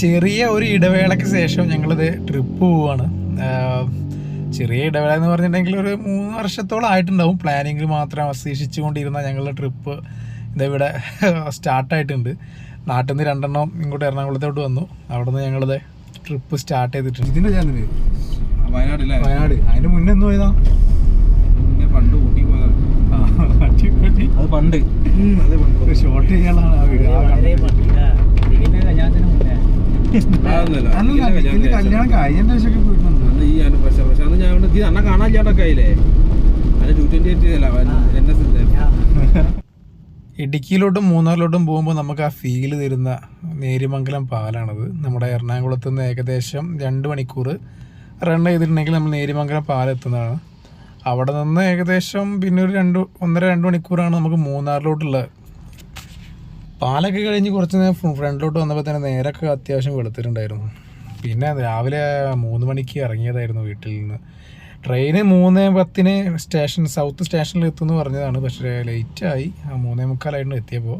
ചെറിയ ഒരു ഇടവേളയ്ക്ക് ശേഷം ഞങ്ങളിത് ട്രിപ്പ് പോവുകയാണ്. ചെറിയ ഇടവേള എന്ന് പറഞ്ഞിട്ടുണ്ടെങ്കിൽ ഒരു മൂന്ന് വർഷത്തോളം ആയിട്ടുണ്ടാവും. പ്ലാനിങ്ങിൽ മാത്രം അവശേഷിച്ചുകൊണ്ടിരുന്ന ഞങ്ങളുടെ ട്രിപ്പ് ഇതിവിടെ സ്റ്റാർട്ടായിട്ടുണ്ട്. നാട്ടിൽ നിന്ന് രണ്ടെണ്ണം ഇങ്ങോട്ട് എറണാകുളത്തോട്ട് വന്നു. അവിടെ നിന്ന് ഞങ്ങളിത് ട്രിപ്പ് സ്റ്റാർട്ട് ചെയ്തിട്ടുണ്ട്. ഇതിന്റെ ചാനൽ വയനാട് വയനാട്. അതിന് മുന്നേ എന്ന് പോയതാ പിന്നെ പണ്ട് ഊട്ടി പോയതാണ്. അത് പണ്ട്. അതെ പണ്ട്. ആ ഷോർട്ട് ചെയ്യാനുള്ളതാണ് കല്യാണം കഴിഞ്ഞ ഈ പക്ഷെ അന്ന് ഞാൻ ഇവിടെ ഇത് അന്നെ കാണാൻ ചേട്ടൊക്കെ ആയില്ലേ അതിന് ടു ട്വന്റി എയ്റ്റ് അല്ല എൻ എസ് ഇടുക്കിയിലോട്ടും മൂന്നാറിലോട്ടും പോകുമ്പോൾ നമുക്ക് ആ ഫീൽ തരുന്ന നേരിമംഗലം പാലാണത്. നമ്മുടെ എറണാകുളത്ത് നിന്ന് ഏകദേശം രണ്ട് മണിക്കൂർ റൺ ചെയ്തിട്ടുണ്ടെങ്കിൽ നമ്മൾ നേരിമംഗലം പാലം എത്തുന്നതാണ്. അവിടെ നിന്ന് ഏകദേശം പിന്നെ ഒരു രണ്ട് ഒന്നര രണ്ട് മണിക്കൂറാണ് നമുക്ക് മൂന്നാറിലോട്ടുള്ളത് പാലൊക്കെ കഴിഞ്ഞ് കുറച്ച് നേരം ഫ്രണ്ടിലോട്ട് വന്നപ്പോൾ തന്നെ നേരൊക്കെ അത്യാവശ്യം വെളുത്തിട്ടുണ്ടായിരുന്നു. പിന്നെ രാവിലെ മൂന്ന് മണിക്ക് ഇറങ്ങിയതായിരുന്നു വീട്ടിൽ നിന്ന്. ട്രെയിന് മൂന്ന് പത്തിന് സ്റ്റേഷൻ സൗത്ത് സ്റ്റേഷനിൽ എത്തുമെന്ന് പറഞ്ഞതാണ്. പക്ഷേ ലേറ്റായി മൂന്നേ മുക്കാലായിരുന്നു എത്തിയപ്പോൾ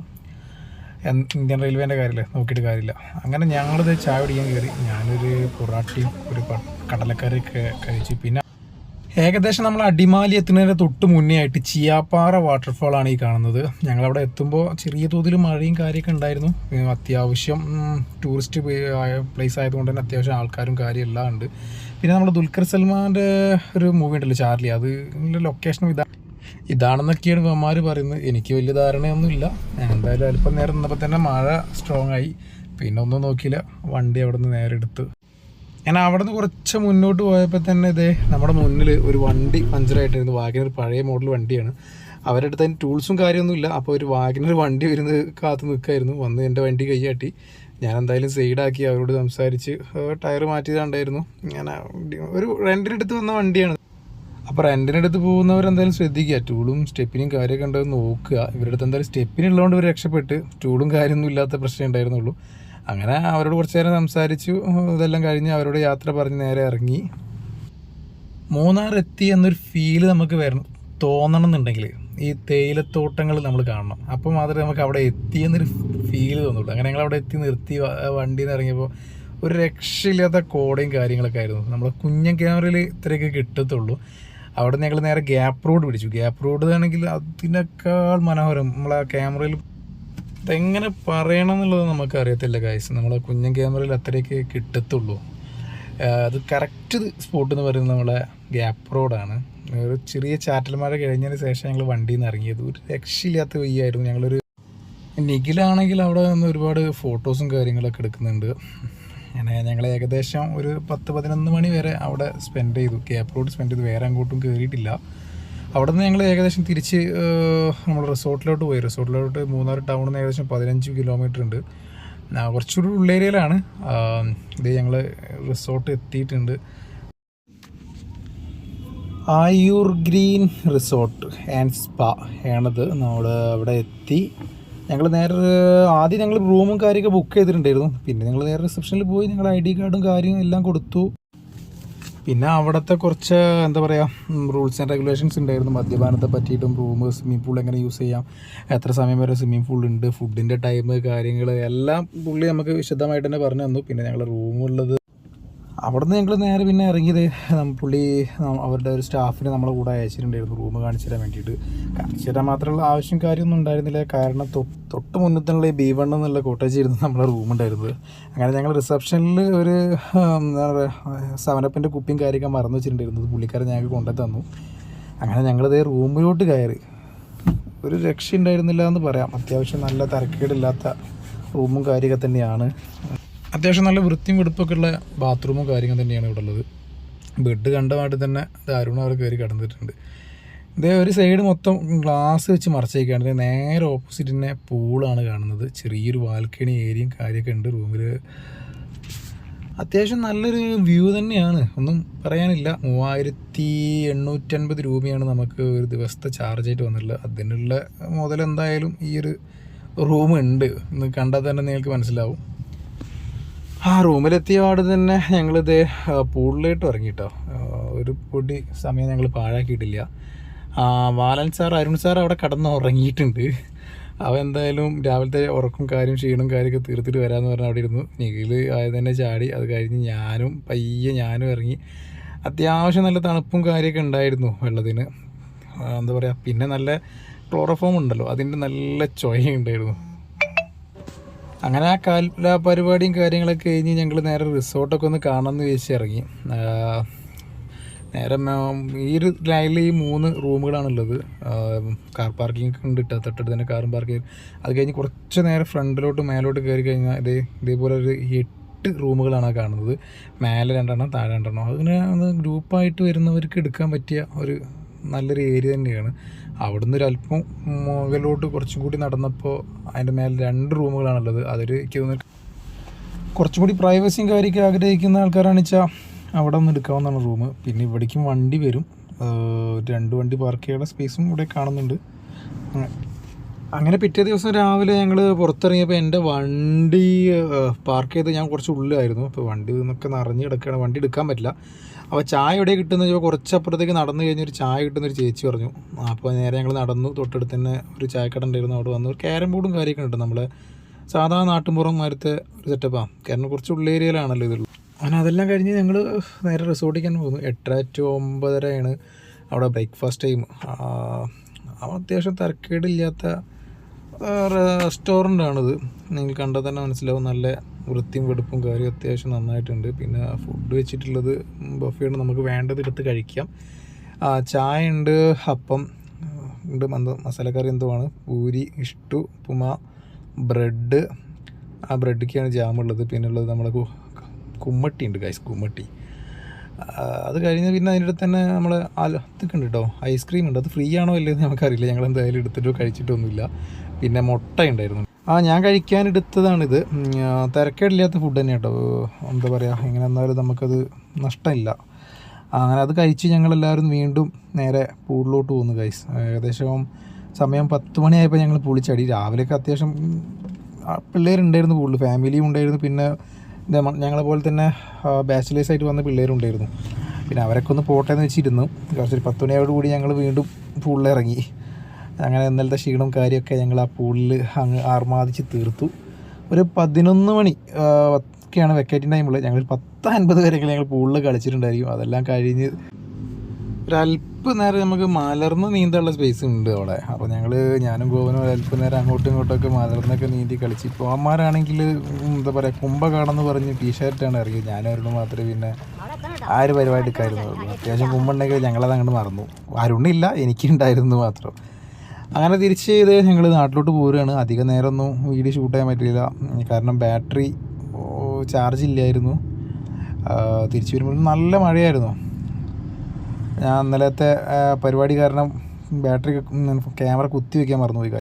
ഇന്ത്യൻ റെയിൽവേന്റെ കാര്യമില്ല നോക്കിയിട്ട് കാര്യമില്ല. അങ്ങനെ ഞങ്ങളിത് ചായ പിടിക്കാൻ കയറി. ഞാനൊരു പൊറാട്ടയും ഒരു കടലക്കറിയൊക്കെ കഴിച്ച്. പിന്നെ ഏകദേശം നമ്മൾ അടിമാലി എത്തുന്നതിന്റെ തൊട്ട് മുന്നേ ആയിട്ട് ചിയാപ്പാറ വാട്ടർഫാൾ ആണ് ഈ കാണുന്നത്. ഞങ്ങളവിടെ എത്തുമ്പോൾ ചെറിയ തോതിൽ മഴയും കാര്യമൊക്കെ ഉണ്ടായിരുന്നു. അത്യാവശ്യം ടൂറിസ്റ്റ് പ്ലേസ് ആയതുകൊണ്ട് തന്നെ അത്യാവശ്യം ആൾക്കാരും കാര്യം എല്ലാം ഉണ്ട്. പിന്നെ നമ്മുടെ ദുൽഖർ സൽമാന്റെ ഒരു മൂവി ഉണ്ടല്ലോ ചാർലി. അത് ലൊക്കേഷനും ഇതാ ഇതാണെന്നൊക്കെയാണ് ഇവന്മാർ പറയുന്നത്. എനിക്ക് വലിയ ധാരണയൊന്നുമില്ല. എന്തായാലും അല്പം നേരം നിന്നപ്പോൾ തന്നെ മഴ സ്ട്രോങ് ആയി. പിന്നെ ഒന്നും നോക്കിയില്ല. വണ്ടി അവിടെ നിന്ന് നേരെ എടുത്ത് ഞാൻ അവിടെ നിന്ന് കുറച്ച് മുന്നോട്ട് പോയപ്പോൾ തന്നെ ഇതേ നമ്മുടെ മുന്നിൽ ഒരു വണ്ടി പഞ്ചറായിട്ടായിരുന്നു വാഗനർ പഴയ മോഡൽ വണ്ടിയാണ്. അവരുടെ അടുത്ത് അതിന് ടൂൾസും കാര്യമൊന്നുമില്ല. അപ്പോൾ ഒരു വാഗനർ വണ്ടി വരുന്നത് കാത്തു നിൽക്കായിരുന്നു വന്ന് എന്റെ വണ്ടി കൈയാട്ടി. ഞാൻ എന്തായാലും സൈഡാക്കി അവരോട് സംസാരിച്ച് ടയർ മാറ്റിയതാണ്ടായിരുന്നു. ഞാൻ ഒരു റെന്റിനെടുത്ത് വന്ന വണ്ടിയാണ്. അപ്പോൾ റെന്റിനടുത്ത് പോകുന്നവർ എന്തായാലും ശ്രദ്ധിക്കുക. ടൂളും സ്റ്റെപ്പിനും കാര്യമൊക്കെ ഉണ്ടോ നോക്കുക. ഇവരുടെ അടുത്ത് എന്തായാലും സ്റ്റെപ്പിനുള്ളതുകൊണ്ട് ഇവർ രക്ഷപ്പെട്ട് ടൂളും കാര്യമൊന്നും ഇല്ലാത്ത പ്രശ്നം ഉണ്ടായിരുന്നുള്ളൂ. അങ്ങനെ അവരോട് കുറച്ച് നേരം സംസാരിച്ചു. ഇതെല്ലാം കഴിഞ്ഞ് അവരോട് യാത്ര പറഞ്ഞ് നേരെ ഇറങ്ങി. മൂന്നാർ എത്തി എന്നൊരു ഫീൽ നമുക്ക് വരണം തോന്നണം എന്നുണ്ടെങ്കിൽ ഈ തേയിലത്തോട്ടങ്ങൾ നമ്മൾ കാണണം. അപ്പോൾ മാത്രമേ നമുക്ക് അവിടെ എത്തി എന്നൊരു ഫീൽ തോന്നുള്ളൂ. അങ്ങനെ ഞങ്ങൾ അവിടെ എത്തി നിർത്തി വണ്ടിയിൽ നിന്ന് ഇറങ്ങിയപ്പോൾ ഒരു രക്ഷയില്ലാത്ത കോടയും കാര്യങ്ങളൊക്കെ ആയിരുന്നു. നമ്മൾ കുഞ്ഞൻ ക്യാമറയിൽ ഇത്രയൊക്കെ കിട്ടത്തുള്ളൂ. അവിടെ ഞങ്ങൾ നേരെ ഗ്യാപ്പ് റോഡ് പിടിച്ചു. ഗ്യാപ്പ് റോഡ് ആണെങ്കിൽ അതിനേക്കാൾ മനോഹരം. നമ്മൾ ആ ക്യാമറയിൽ ഇതെങ്ങനെ പറയണം എന്നുള്ളത് നമുക്ക് അറിയത്തില്ല ഗൈസ് നമ്മളെ കുഞ്ഞൻ ക്യാമറയിൽ അത്രയൊക്കെ കിട്ടത്തുള്ളൂ. അത് കറക്റ്റ് സ്പോട്ട് എന്ന് പറയുന്നത് നമ്മളെ ഗ്യാപ്പ് റോഡാണ് ഒരു ചെറിയ ചാറ്റൽ മഴ കഴിഞ്ഞതിന് ശേഷം ഞങ്ങൾ വണ്ടിയിൽ നിന്ന് ഇറങ്ങിയത്. ഒരു രക്ഷയില്ലാത്ത വയ്യായിരുന്നു. ഞങ്ങളൊരു നിഖിലാണെങ്കിൽ അവിടെ നിന്ന് ഒരുപാട് ഫോട്ടോസും കാര്യങ്ങളൊക്കെ എടുക്കുന്നുണ്ട്. അങ്ങനെ ഞങ്ങൾ ഏകദേശം ഒരു പത്ത് പതിനൊന്ന് മണി വരെ അവിടെ സ്പെൻഡ് ചെയ്തു. ഗ്യാപ്പ് റോഡ് സ്പെൻഡ് ചെയ്തു. വേറെ അങ്ങോട്ടും കയറിയിട്ടില്ല അവിടെ നിന്ന് ഞങ്ങൾ ഏകദേശം തിരിച്ച് നമ്മൾ റിസോർട്ടിലോട്ട് പോയി. റിസോർട്ടിലോട്ട് മൂന്നാർ ടൗണിൽ നിന്ന് ഏകദേശം പതിനഞ്ച് കിലോമീറ്റർ ഉണ്ട്. കുറച്ചൊരു ഉള്ളേരിയയിലാണ്. ഇത് ഞങ്ങൾ റിസോർട്ട് എത്തിയിട്ടുണ്ട്. Ayur green resort and spa ആണത്. നമ്മൾ അവിടെ എത്തി. ഞങ്ങൾ നേരെ ആദ്യം ഞങ്ങൾ റൂമും കാര്യമൊക്കെ ബുക്ക് ചെയ്തിട്ടുണ്ടായിരുന്നു. പിന്നെ ഞങ്ങൾ നേരെ റിസപ്ഷനിൽ പോയി ഞങ്ങൾ ഐ ഡി കാർഡും കാര്യവും എല്ലാം കൊടുത്തു. പിന്നെ അവിടുത്തെ കുറച്ച് എന്താ പറയുക റൂൾസ് ആൻഡ് റെഗുലേഷൻസ് ഉണ്ടായിരുന്നു. മദ്യപാനത്തെ പറ്റിയിട്ടും റൂം സ്വിമ്മിംഗ് പൂൾ എങ്ങനെ യൂസ് ചെയ്യാം എത്ര സമയം വരെ സ്വിമ്മിംഗ് പൂൾ ഉണ്ട് ഫുഡിന്റെ ടൈം കാര്യങ്ങൾ എല്ലാം പുള്ളി നമുക്ക് വിശദമായിട്ട് തന്നെ പറഞ്ഞു തന്നു. പിന്നെ ഞങ്ങളുടെ റൂമുള്ളത് അവിടെ നിന്ന് ഞങ്ങൾ നേരെ പിന്നെ ഇറങ്ങിയത് പുള്ളി അവരുടെ ഒരു സ്റ്റാഫിനെ നമ്മളെ കൂടെ അയച്ചിട്ടുണ്ടായിരുന്നു റൂം കാണിച്ചു തരാൻ വേണ്ടിയിട്ട്. കാണിച്ചു തരാൻ മാത്രമുള്ള ആവശ്യം കാര്യമൊന്നും ഉണ്ടായിരുന്നില്ല. കാരണം തൊട്ട് മുന്നത്തുള്ള ഈ ബി വൺ എന്നുള്ള കോട്ടേജ് ഇരുന്ന് നമ്മളെ റൂം ഉണ്ടായിരുന്നത്. അങ്ങനെ ഞങ്ങൾ റിസപ്ഷനിൽ ഒരു എന്താ പറയുക സെവനപ്പിന്റെ കുപ്പിയും കാര്യമൊക്കെ മറന്നു വെച്ചിട്ടുണ്ടായിരുന്നത്. പുള്ളിക്കാരൻ ഞങ്ങൾക്ക് കൊണ്ടു തന്നു. അങ്ങനെ ഞങ്ങളിത് റൂമിലോട്ട് കയറി. ഒരു രക്ഷ ഉണ്ടായിരുന്നില്ല എന്ന് പറയാം. അത്യാവശ്യം നല്ല തിരക്കേടില്ലാത്ത റൂമും കാര്യമൊക്കെ തന്നെയാണ്. അത്യാവശ്യം നല്ല വൃത്തിയും വെടുപ്പൊക്കെ ഉള്ള ബാത്റൂമും കാര്യങ്ങൾ തന്നെയാണ് ഇവിടെ ഉള്ളത്. ബെഡ് കണ്ട മാട്ടി തന്നെ ദാരുണം അവർ കയറി കിടന്നിട്ടുണ്ട്. ഇതേ ഒരു സൈഡ് മൊത്തം ഗ്ലാസ് വെച്ച് മറച്ചേക്കാണ്. നേരെ ഓപ്പോസിറ്റ് തന്നെ പൂളാണ് കാണുന്നത്. ചെറിയൊരു ബാൽക്കണി ഏരിയയും കാര്യമൊക്കെ ഉണ്ട് റൂമിൽ അത്യാവശ്യം നല്ലൊരു വ്യൂ തന്നെയാണ്. ഒന്നും പറയാനില്ല. മൂവായിരത്തി എണ്ണൂറ്റൻപത് രൂപയാണ് നമുക്ക് ഒരു ദിവസത്തെ ചാർജ് ആയിട്ട് വന്നിട്ടുള്ളത്. അതിനുള്ള മുതലെന്തായാലും ഈ ഒരു റൂമുണ്ട് കണ്ടാൽ തന്നെ നിങ്ങൾക്ക് മനസ്സിലാവും. ആ റൂമിലെത്തിയ പാട് തന്നെ ഞങ്ങളിത് പൂളിലോട്ട് ഇറങ്ങി കേട്ടോ ഒരു പൊടി സമയം ഞങ്ങൾ പാഴാക്കിയിട്ടില്ല. ബാലൻ സാർ അരുൺ സാർ അവിടെ കടന്ന് ഉറങ്ങിയിട്ടുണ്ട്. അവൻ എന്തായാലും രാവിലത്തെ ഉറക്കും കാര്യം ക്ഷീണും കാര്യമൊക്കെ തീർത്തിട്ട് വരാമെന്ന് പറഞ്ഞാൽ അവിടെ ഇരുന്നു. നിഖിൽ ആയത് തന്നെ ചാടി അത് കഴിഞ്ഞ് ഞാനും പയ്യെ ഞാനും ഇറങ്ങി. അത്യാവശ്യം നല്ല തണുപ്പും കാര്യമൊക്കെ ഉണ്ടായിരുന്നു വെള്ളത്തിന്. എന്താ പറയുക പിന്നെ നല്ല ക്ലോറോഫോം ഉണ്ടല്ലോ അതിന്റെ നല്ല ചൊയ ഉണ്ടായിരുന്നു. അങ്ങനെ ആ കാല പരിപാടിയും കാര്യങ്ങളൊക്കെ കഴിഞ്ഞ് ഞങ്ങൾ നേരെ റിസോർട്ടൊക്കെ ഒന്ന് കാണാമെന്ന് വിചാരിച്ച് ഇറങ്ങി. നേരെ ഈ ഒരു ലൈനിൽ ഈ മൂന്ന് റൂമുകളാണുള്ളത്. കാർ പാർക്കിംഗ് ഉണ്ട്. ട്ടോ. തൊട്ടടുത്ത് തന്നെ കാറും പാർക്കിംഗ് അത് കഴിഞ്ഞ് കുറച്ച് നേരം ഫ്രണ്ടിലോട്ട് മേലോട്ട് കയറി കഴിഞ്ഞാൽ ഇതേ ഇതേപോലെ ഒരു എട്ട് റൂമുകളാണ് കാണുന്നത്. മേലെ രണ്ടെണ്ണം താഴെ രണ്ടെണ്ണം. അങ്ങനെ ഗ്രൂപ്പായിട്ട് വരുന്നവർക്ക് എടുക്കാൻ പറ്റിയ ഒരു നല്ലൊരു ഏരിയ തന്നെയാണ്. അവിടെ ഒരു അല്പം മുകളിലോട്ട് കുറച്ചും കൂടി നടന്നപ്പോൾ അതിന്റെ മേലെ രണ്ട് റൂമുകളാണുള്ളത്. അതൊരു എനിക്ക് തോന്നുന്നു കുറച്ചും കൂടി പ്രൈവസിയും കാര്യമൊക്കെ ആഗ്രഹിക്കുന്ന ആൾക്കാരാണെന്ന് വെച്ചാൽ അവിടെ ഒന്ന് എടുക്കാവുന്നതാണ് റൂം. പിന്നെ ഇവിടേക്കും വണ്ടി വരും. രണ്ട് വണ്ടി പാർക്ക് ചെയ്യാനുള്ള സ്പേസും ഇവിടെ കാണുന്നുണ്ട്. അങ്ങനെ പിറ്റേ ദിവസം രാവിലെ ഞങ്ങൾ പുറത്തിറങ്ങിയപ്പോൾ എന്റെ വണ്ടി പാർക്ക് ചെയ്ത് ഞാൻ കുറച്ച് ഉള്ളിലായിരുന്നു. അപ്പോൾ വണ്ടി നിന്നൊക്കെ നിറഞ്ഞ് കിടക്കുകയാണ് വണ്ടി എടുക്കാൻ പറ്റില്ല. അപ്പോൾ ചായ എവിടെ കിട്ടുന്ന ചോദിച്ചാൽ കുറച്ചപ്പുറത്തേക്ക് നടന്നു കഴിഞ്ഞ ഒരു ചായ കിട്ടുന്ന ഒരു ചേച്ചി പറഞ്ഞു. അപ്പോൾ നേരെ ഞങ്ങൾ നടന്നു. തൊട്ടടുത്ത് തന്നെ ഒരു ചായക്കട ഉണ്ടായിരുന്നു. അവിടെ വന്നു ക്യാരം ബോർഡും കാര്യമൊക്കെ ഉണ്ട് നമ്മളെ. സാധാരണ നാട്ടുമ്പുറം മാരത്തെ ഒരു സെറ്റപ്പാണ് കാരണം കുറച്ച് ഉള്ളേരിയയിലാണല്ലോ ഇതുള്ളൂ. അങ്ങനെ അതെല്ലാം കഴിഞ്ഞ് ഞങ്ങൾ നേരെ റിസോർട്ടിൽ തന്നെ പോകുന്നു എട്ടര ടു ഒമ്പതരയാണ് അവിടെ ബ്രേക്ക്ഫാസ്റ്റ് ടൈം അത്യാവശ്യം തിരക്കേടില്ലാത്ത റെസ്റ്റോറന്റ് ആണിത്. നിങ്ങൾ കണ്ടാൽ തന്നെ മനസ്സിലാവും. നല്ല വൃത്തിയും വെടുപ്പും കാര്യം അത്യാവശ്യം നന്നായിട്ടുണ്ട്. പിന്നെ ഫുഡ് വെച്ചിട്ടുള്ളത് ബഫയാണ് നമുക്ക് വേണ്ടത് എടുത്ത് കഴിക്കാം. ചായ ഉണ്ട് അപ്പം ഉണ്ട് മന്ത മസാലക്കറി എന്തോ ആണ് പൂരി ഇഷ്ടു ഉപ്പുമ ബ്രെഡ്. ആ ബ്രെഡിക്കാണ് ജാമുള്ളത്. പിന്നെ ഉള്ളത് നമ്മുടെ കുമ്മട്ടി ഉണ്ട് ഗൈസ് കുമ്മട്ടി. അത് കഴിഞ്ഞ് പിന്നെ അതിന്റെ അടുത്ത് തന്നെ നമ്മൾ ഇതൊക്കെ ഉണ്ട് കേട്ടോ ഐസ്ക്രീം ഉണ്ട്. അത് ഫ്രീ ആണോ ഇല്ലയെന്ന് നമുക്കറിയില്ല ഞങ്ങൾ എന്തായാലും എടുത്തിട്ടോ കഴിച്ചിട്ടൊന്നുമില്ല പിന്നെ മുട്ട ഉണ്ടായിരുന്നു. ആ ഞാൻ കഴിക്കാൻ എടുത്തതാണിത് തിരക്കേടില്ലാത്ത ഫുഡ് തന്നെ കേട്ടോ എന്താ പറയുക എങ്ങനെ എന്നാലും നമുക്കത് നഷ്ടമില്ല. അങ്ങനെ അത് കഴിച്ച് ഞങ്ങളെല്ലാവരും വീണ്ടും നേരെ പൂളിലോട്ട് പോകുന്നു ഗൈസ് ഏകദേശം സമയം പത്ത് മണിയായപ്പോൾ ഞങ്ങൾ പൂളിച്ചടി. രാവിലെയൊക്കെ അത്യാവശ്യം പിള്ളേരുണ്ടായിരുന്നു പൂളിൽ ഫാമിലിയും ഉണ്ടായിരുന്നു. പിന്നെ ഞങ്ങളെ പോലെ തന്നെ ബാച്ചിലേഴ്സായിട്ട് വന്ന പിള്ളേരുണ്ടായിരുന്നു പിന്നെ അവരൊക്കെ ഒന്ന് പോട്ടെ എന്ന് വെച്ചിരുന്നു. കുറച്ചൊരു പത്ത് മണിയോടുകൂടി ഞങ്ങൾ വീണ്ടും പൂളിൽ ഇറങ്ങി അങ്ങനെ ഇന്നലത്തെ ക്ഷീണവും കാര്യമൊക്കെ ഞങ്ങൾ ആ പൂളിൽ അങ്ങ് ആർമാദിച്ച് തീർത്തു. ഒരു പതിനൊന്ന് മണി ഒക്കെയാണ് വെക്കേറ്റിന്റെ ടൈമിൽ ഞങ്ങൾ പത്ത് അൻപത് വരെയൊക്കെ ഞങ്ങൾ പൂളിൽ കളിച്ചിട്ടുണ്ടായിരിക്കും. അതെല്ലാം കഴിഞ്ഞ് ഒരല്പ നേരം നമുക്ക് മലർന്ന് നീന്താനുള്ള സ്പേസ് ഉണ്ട് അവിടെ. അപ്പോൾ ഞങ്ങൾ ഞാനും ഗോവനും ഒരല്പം നേരം അങ്ങോട്ടും ഇങ്ങോട്ടൊക്കെ മലർന്നൊക്കെ നീന്തി കളിച്ച്. ഇപ്പോൾ അമ്മമാരാണെങ്കിൽ എന്താ പറയുക കുംഭകാണെന്ന് പറഞ്ഞ് ടീഷർട്ടാണ് ഇറങ്ങിയത്. ഞാനായിരുന്നു മാത്രമേ പിന്നെ ആ ഒരു പരിപാടി എടുക്കാമായിരുന്നുള്ളൂ അത്യാവശ്യം കുമ്പുണ്ടെങ്കിൽ ഞങ്ങളത് അങ്ങോട്ട് മറന്നു. ആരുണ്ണില്ല എനിക്കുണ്ടായിരുന്നു മാത്രം. അങ്ങനെ തിരിച്ച് ചെയ്ത് ഞങ്ങൾ നാട്ടിലോട്ട് പോരുകയാണ്. അധികം നേരമൊന്നും വീഡിയോ ഷൂട്ട് ചെയ്യാൻ പറ്റില്ല കാരണം ബാറ്ററി ചാർജ് ഇല്ലായിരുന്നു. തിരിച്ചു തിരിച്ച് വരുമ്പോൾ നല്ല മഴയായിരുന്നു. ഞാൻ ഇന്നലത്തെ പരിപാടി കാരണം ബാറ്ററി ക്യാമറ കുത്തി വയ്ക്കാൻ മറന്നുപോയി.